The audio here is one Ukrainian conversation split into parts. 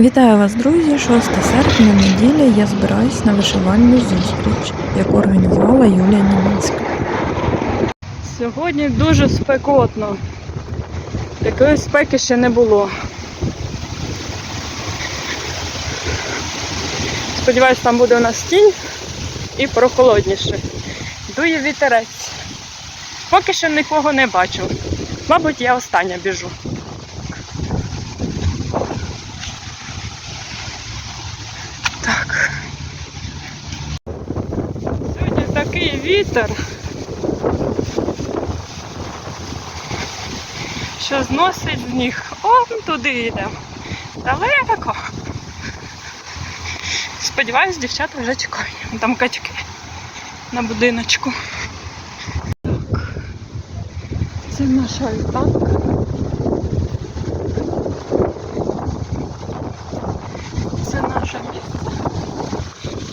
Вітаю вас, друзі! 6 серпня, неділя. Я збираюсь на вишивальну зустріч, яку організувала Юлія Німецька. Сьогодні дуже спекотно. Такої спеки ще не було. Сподіваюсь, там буде у нас тінь і прохолодніше. Дує вітерець. Поки що нікого не бачу. Мабуть, я остання біжу. Так. Сьогодні такий вітер. що зносить з них. Он туди йдемо. Далеко. Сподіваюсь, дівчата вже чекають. Там качки на будиночку. Так. Це наша альтанка. Це наше місце.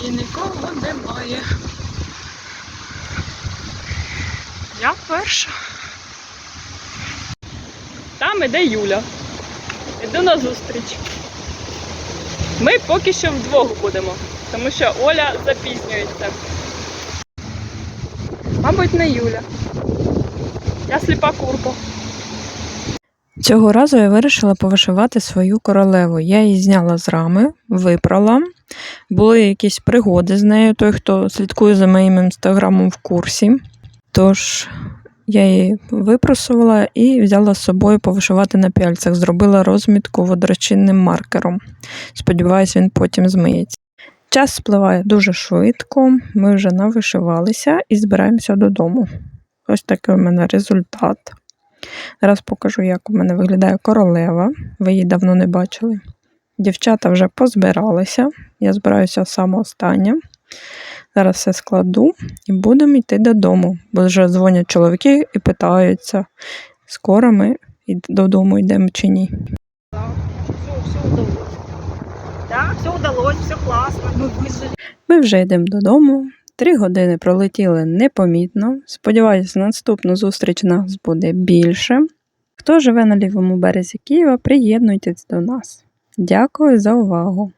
І нікого немає. Я перша. Там іде Юля. Іду на зустріч. Ми поки що вдвох будемо, тому що Оля запізнюється. Мабуть, не Юля. Я сліпа курка. Цього разу я вирішила повишивати свою королеву. Я її зняла з рами, випрала. Були якісь пригоди з нею, той, хто слідкує за моїм інстаграмом в курсі. Тож я її випросувала і взяла з собою повишивати на пяльцях. Зробила розмітку водорозчинним маркером. Сподіваюсь, він потім змиється. Час спливає дуже швидко, ми вже навишивалися і збираємося додому. Ось такий у мене результат. Зараз покажу, як у мене виглядає королева. Ви її давно не бачили. Дівчата вже позбиралися. Я збираюся саме остання. Зараз все складу і будемо йти додому, бо вже дзвонять чоловіки і питаються, скоро ми додому йдемо чи ні. Ми вже йдемо додому. Три години пролетіли непомітно. Сподіваюсь, наступну зустріч нас буде більше. Хто живе на лівому березі Києва, приєднуйтесь до нас. Дякую за увагу!